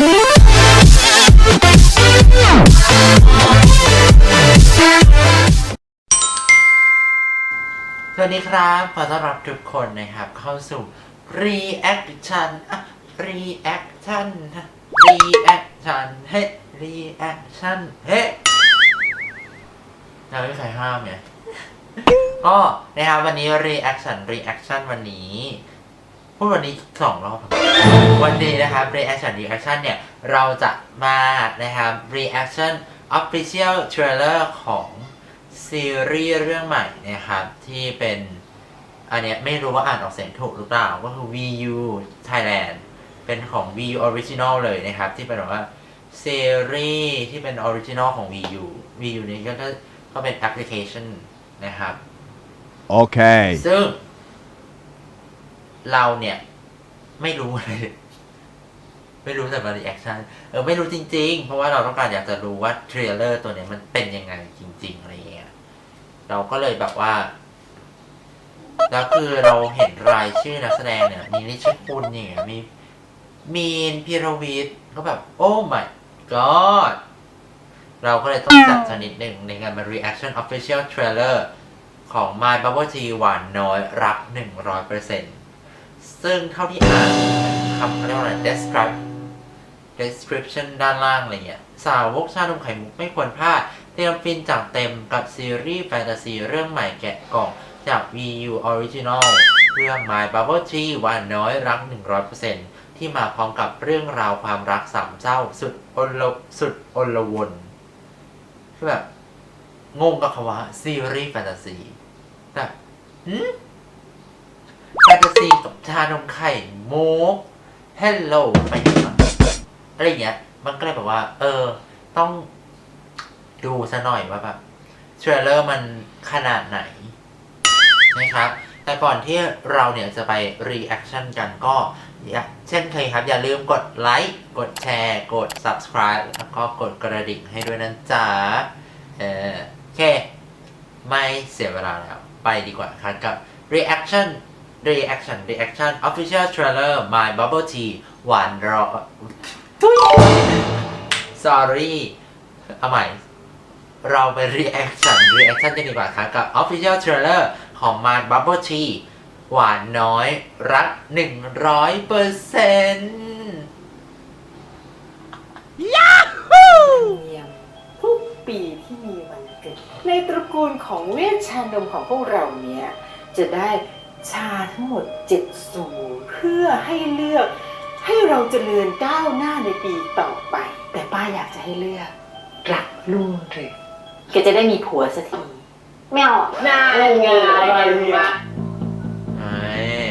สวัสดีครับ ขอต้อนรับทุกคนนะครับ เข้าสู่ reaction อะ reaction reaction เฮ้ reaction เฮ้เราไม่มีใครห้ามไง ก็นะครับวันนี้ reaction reaction วันนี้ พูดวันนี้สองรอบครับวันนี้นะครับ reaction reaction เนี่ย เราจะมานะครับ reaction official trailer ของซีรีส์เรื่องใหม่นะครับ ที่เป็น อันเนี้ยไม่รู้ว่าอ่านออกเสียงถูกหรือเปล่า ก็คือ VU Thailand เป็นของ VU Original เลยนะครับ ที่เป็นแบบว่าซีรีส์ที่เป็น Original ของ VU VU นี้ก็ก็ก็เป็นแอปพลิเคชันนะครับ Okay. ซึ่ง เราเนี่ย ไม่รู้เลย ไม่รู้แต่มารีแอคชั่นเออไม่รู้จริง ๆ เพราะว่าเราต้องการอยากจะรู้ว่าเทรลเลอร์ตัวเนี้ยมันเป็นยังไงจริง ๆ อะไรอย่างเงี้ยเราก็เลยแบบว่าแล้วคือเราเห็นรายชื่อนักแสดงเนี่ย มีนิชคุณอย่างเงี้ยมีมีนพีรวิทย์ก็แบบ โอ้ my god เราก็เลยต้องจัดชนิดหนึ่งในการมา reaction official trailer ของ My Bubble Tea หวานน้อย รัก 100% ซึ่งเท่าที่อ่านคำเขาเรียกว่าอะไร describe description ด้านล่างอะไรเงี้ย สาวกชานมไข่มุกไม่ควรพลาด เตรียมฟินจากเต็มกับซีรีส์แฟนตาซีเรื่องใหม่แกะกล่องจาก VU Original เรื่อง My Bubble Tea หวานน้อยรัก 100%ที่มาพร้อมกับเรื่องราวความรักสามเจ้า สุดอลสุดอลวนคือแบบงงกับคำว่าซีรีส์แฟนตาซีแต่หืม ซีกับชานมไข่มุกเฮลโลไปไหนวะอะไรอย่างเงี้ย มันก็เลยแบบว่า เออ ต้องดูซะหน่อยว่าแบบเทรลเลอร์มันขนาดไหนนะครับ แต่ก่อนที่เราเนี่ยจะไปรีแอคชั่นกันก็อย่าเช่นเคยครับ อย่าลืมกดไลค์ กดแชร์ กด subscribe แล้วก็กดกระดิ่งให้ด้วยนะจ๊ะ เออโอเค ไม่เสียเวลาแล้ว ไปดีกว่าครับกับ reaction reaction reaction official trailer my bubble tea หวานรอทุย sorry เอาใหม่ เราไป reaction reaction กันดีกว่าครับกับ official trailer ของ my bubble tea หวานน้อยรัก100เปอร์เซ็นต์เนียมทุกปีที่มีวันเกิด ในตระกูลของเวชชานมของพวกเราเนี้ยจะได้ ชาทั้งหมดเจ็ดสูตรเพื่อให้เลือก ให้เราเจริญก้าวหน้าในปีต่อไป แต่ป้าอยากจะให้เลือกรักลุ่งเรืองแกจะได้มีผัวสักทีไม่เอาอะน่าไงอะไรเนี่ยเอ้ย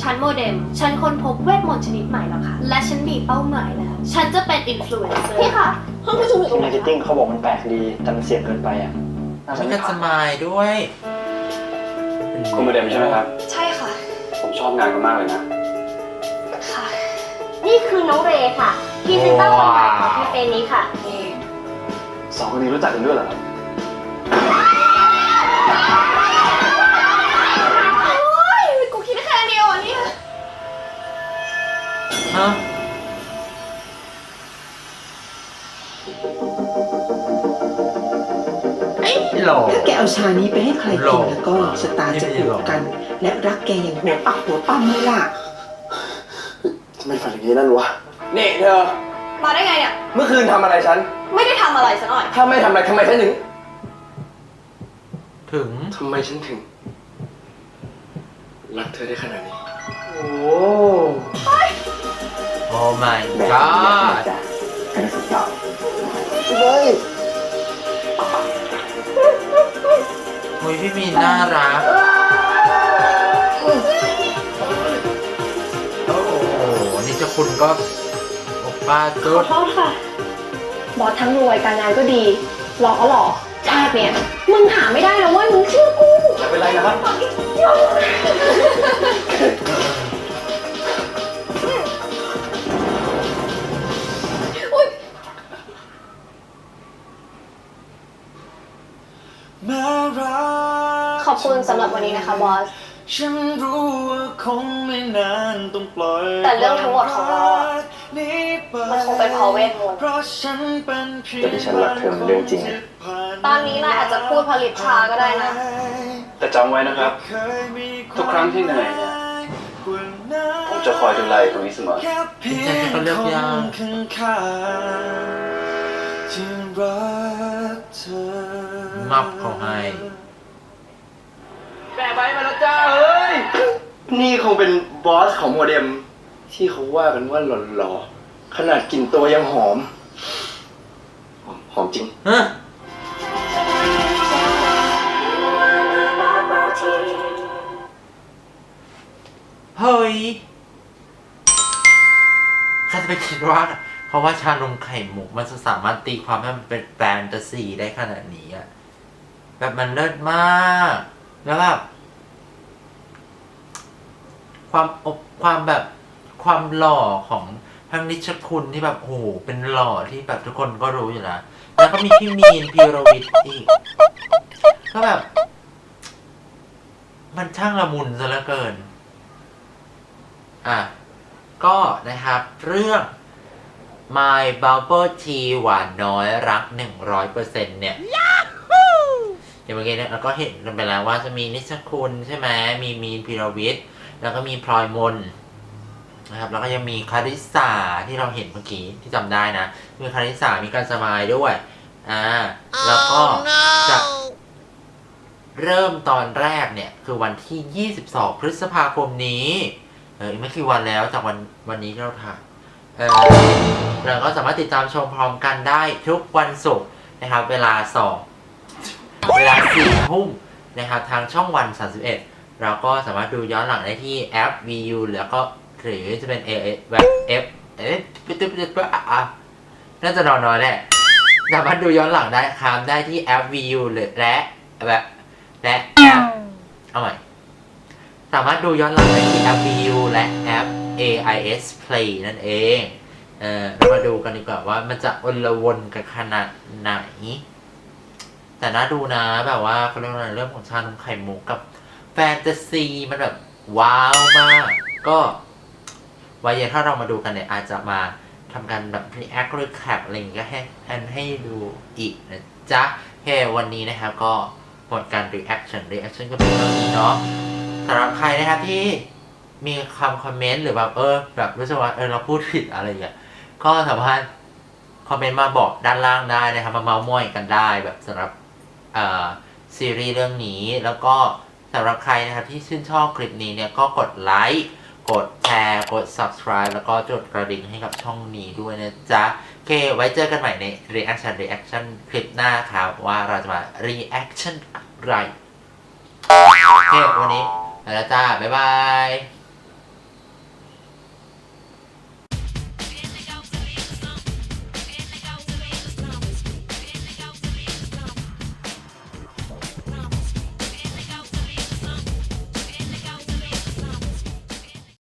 ฉันโมเดม ฉันค้นพบเวทมนต์ชนิดใหม่แล้วค่ะ และฉันมีเป้าหมายแล้ว ฉันจะเป็นอินฟลูเอนเซอร์พี่คะห้องประชุมอยู่ตรงไหนมาร์เก็ตคะติ้งเขาบอกมันแปลกดีแต่มันเสี่ยงเกินไปอะน่าจะมีไม่กัสผ่านมายด้วย คุณโมเดมใช่ไหมครับ ใช่ค่ะ ผมชอบงานเขามากเลยนะ ค่ะ นี่คือน้องเรย์ค่ะพรีเซนเตอร์คนใหม่ของแคมเปญนี้ค่ะ สองคนนี้รู้จักกันด้วยเหรอครับโอ้ยกูคิดแค่เดียวอะเนี่ย ฮะ หลอกถ้าแกเอาชานี้ไปให้ใครหลกิอนกแล้วก็ชะตาจะผูกกัน และรักแกอย่างหัวปักหัวปั้มเลยล่ะทำไมฝันอย่างนี้นั่นวะนี่เธอ มาได้ไงเนี่ย เมื่อคืนทำอะไรฉัน ไม่ได้ทำอะไรซะหน่อย ถ้าไม่ทำอะไรทำไมฉันถึง ถึงทำไมฉันถึง รักเธอได้ขนาดนี้ โอ้โอ้ my แบบ god จ้ะกันสุดยอดเฮ้ย มุยพี่มีนน่ารัก โอ้โห นี่เจะคุณก็โอป้าจุขอดโทษค่ะ บอสทั้งรวยการงานก็ดี หล่อก็หล่อชาติเนี่ย มึงหาไม่ได้แล้วเว่ามึงเชื่อกูไม่เป็นไรนะครับขอ บคุณสำหรับวันนี้นะคะบอส ฉันรู้ว่าคงไม่นานต้องปล่อยแต่เรื่องทั้งหมดของเราอะนี้เป็นเพราะเวทมนต์แต่ที่ฉันรักเธอมันเรื่องจริงอะ ตอนนี้นายอาจจะพูดผลิตชาก็ได้นะ แต่จำไว้นะครับ ทุกครั้งที่เหนื่อยเนี่ย ผมจะคอยดูแลอยู่ตรงนี้เสมอจริงๆก็เลือกยากที่ รักเธอมับเขาให้นี่คงเป็นบอสของโมเด็มที่เขาว่ากันว่าหล่อๆขนาดกลิ่นตัวยังหอมหอมจริง ฮะเฮ้ยใครจะไปคิดว่า เพราะว่าชานมไข่มุกมันจะสามารถตีความให้มันเป็นแฟนตาซีได้ขนาดนี้อะแบบมันเลิศมาก แล้วแบความอบความแบบความหล่อของทั้งนิชคุณที่แบบโอ้โหเป็นหล่อที่แบบทุกคนก็รู้อยู่แล้วแล้วก็มีพี่มีนพีรวิทย์อีก ก็แบบ มันช่างละมุนซะเหลือเกิน อะ ก็นะครับ เรื่อง My Bubble Tea หวานน้อยรัก 100%เนี่ยอ ย่างเมื่อกี้เนี่ยเราก็เห็นกันไปแล้วว่าจะมีนิชคุณใช่ไหมมีมีนพีรวิทย์แล้วก็มีพลอยมนนะครับแล้วก็ยังมีคาริสาที่เราเห็นเมื่อกี้ที่จำได้นะมีคาริสามีการสมายด้วยอ่าแล้วก็จะเริ่มตอนแรกเนี่ยคือวันที่ 22 พฤษภาคมนี้เอออีกไม่กี่วันแล้วจากวันวันนี้ที่เราถ่ายเออเราก็สามารถติดตามชมพร้อมกันได้ทุกวันศุกร์นะครับ เวลาสอง เวลาสี่ทุ่มนะครับทางช่องวัน 31 เราก็สามารถดูย้อนหลังได้ที่แอป VU แล้วก็หรือจะเป็น A แบบ F เอ๊ะปิ๊บปิ๊บปิ๊บปิ๊บอะน่าจะนอนน้อยแหละสามารถดูย้อนหลังได้ครับได้ที่แอป VU หรือและแบบและแอปเอาใหม่สามารถดูย้อนหลังได้ที่แอป VU และแอป AIS Play นั่นเอง เออเรามาดูกันดีกว่าว่ามันจะอนละวนกันขนาดไหน แต่น่าดูนะแบบว่าเขาเรียกว่าอะไรเรื่องของชานมไข่มุกกับแฟนตาซีมันแบบว้าวมาก ก็ไว้เดี๋ยวถ้าเรามาดูกันเนี่ยอาจจะมาทำการแบบ react หรือ cap อะไรอย่างเงี้ยก็ให้ให้ให้ดูอีกนะจ๊ะโอเควันนี้นะครับก็หมดการ reaction reaction ก็เป็นเท่านี้เนาะสำหรับใครนะครับที่มีคำคอมเมนต์หรือแบบเออแบบรู้สึกว่าเออเราพูดผิดอะไรอย่างเงี้ยก็สามารถคอมเมนต์มาบอกด้านล่างได้นะครับ มาเมาส์มอยกันได้แบบสำหรับ ซีรีส์เรื่องนี้ แล้วก็สำหรับใครนะครับที่ชื่นชอบคลิปนี้เนี่ยก็กดไลค์กดแชร์กด subscribe แล้วก็จดกระดิ่งให้กับช่องนี้ด้วยนะจ๊ะ โอเค ไว้เจอกันใหม่ใน reaction reaction คลิปหน้าครับ ว่าเราจะมา reaction อะไร โอเค วันนี้ไปแล้วจ้า บ๊ายบาย